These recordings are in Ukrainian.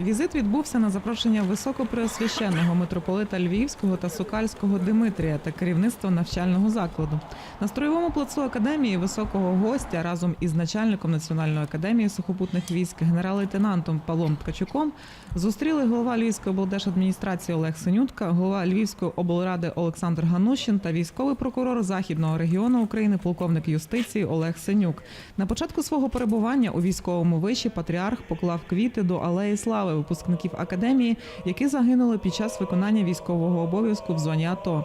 Візит відбувся на запрошення високопреосвященного митрополита Львівського та Сокальського Димитрія та керівництва навчального закладу. На строєвому плацу академії високого гостя разом із начальником Національної академії сухопутних військ генерал-лейтенантом Павлом Ткачуком зустріли голова Львівської облдержадміністрації Олег Синютка, голова Львівської облради Олександр Ганущин та військовий прокурор західного регіону України, полковник юстиції Олег Синюк. На початку свого перебування у військовому виші патріарх поклав квіти до алеї слави випускників академії, які загинули під час виконання військового обов'язку в зоні АТО.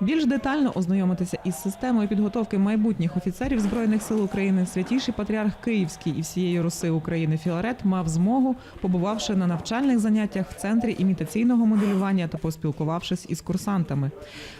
Більш детально ознайомитися із системою підготовки майбутніх офіцерів збройних сил України святіший патріарх Київський і всієї Руси України Філарет мав змогу, побувавши на навчальних заняттях в центрі імітаційного моделювання та поспілкувавшись із курсантами.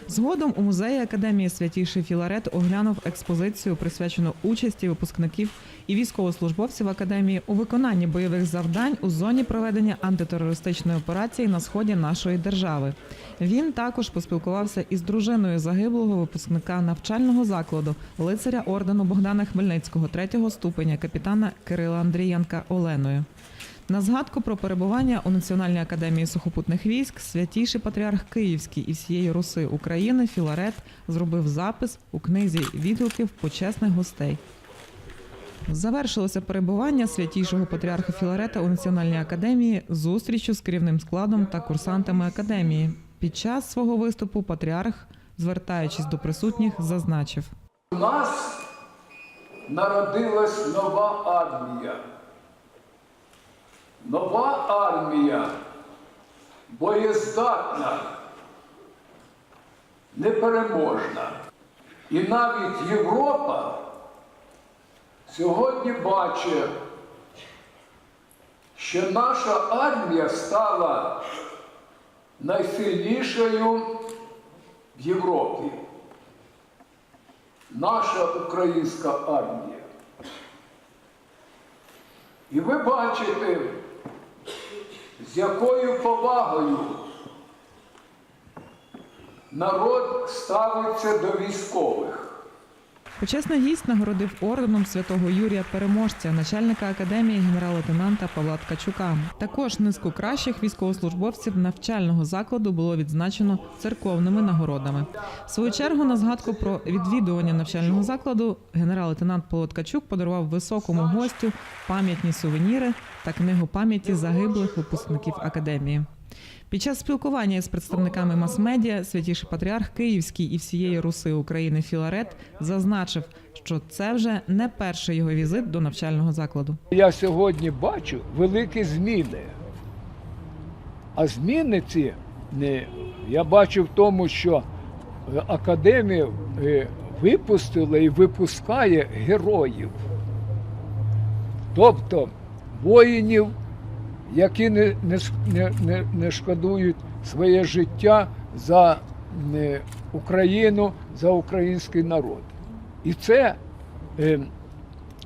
Згодом у музеї академії святіший Філарет оглянув експозицію, присвячену участі випускників і військовослужбовців академії у виконанні бойових завдань у зоні проведення антитерористичної операції на сході нашої держави. Він також поспілкувався із дружиною загиблого випускника навчального закладу лицаря ордену Богдана Хмельницького третього ступеня капітана Кирила Андрієнка Оленою. На згадку про перебування у Національній академії сухопутних військ святійший патріарх Київський і всієї Руси України Філарет зробив запис у книзі відгуків почесних гостей. Завершилося перебування святійшого патріарха Філарета у Національній академії зустрічю з керівним складом та курсантами академії. Під час свого виступу патріарх, звертаючись до присутніх, зазначив. У нас народилась нова армія. Нова армія боєздатна, непереможна. І навіть Європа сьогодні бачить, що наша армія стала найсильнішою в Європі наша українська армія. І ви бачите, з якою повагою народ ставиться до військових. Почесний гість нагородив орденом святого Юрія Переможця, начальника академії генерал-лейтенанта Павла Ткачука. Також низку кращих військовослужбовців навчального закладу було відзначено церковними нагородами. В свою чергу на згадку про відвідування навчального закладу генерал-лейтенант Павло Ткачук подарував високому гостю пам'ятні сувеніри та книгу пам'яті загиблих випускників академії. Під час спілкування із представниками мас-медіа святіший патріарх Київський і всієї Руси України Філарет зазначив, що це вже не перший його візит до навчального закладу. Я сьогодні бачу великі зміни. А зміни ці я бачу в тому, що е, академія е, випустила і випускає героїв. Тобто воїнів, які не, не, не, не, шкодують своє життя за е, Україну, за український народ. І це е,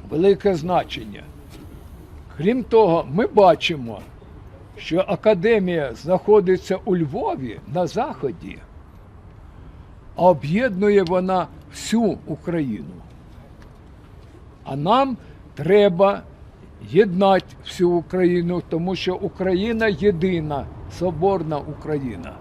велике значення. Крім того, ми бачимо, що академія знаходиться у Львові на Заході, а об'єднує вона всю Україну. А нам треба єднати всю Україну, тому що Україна єдина, соборна Україна.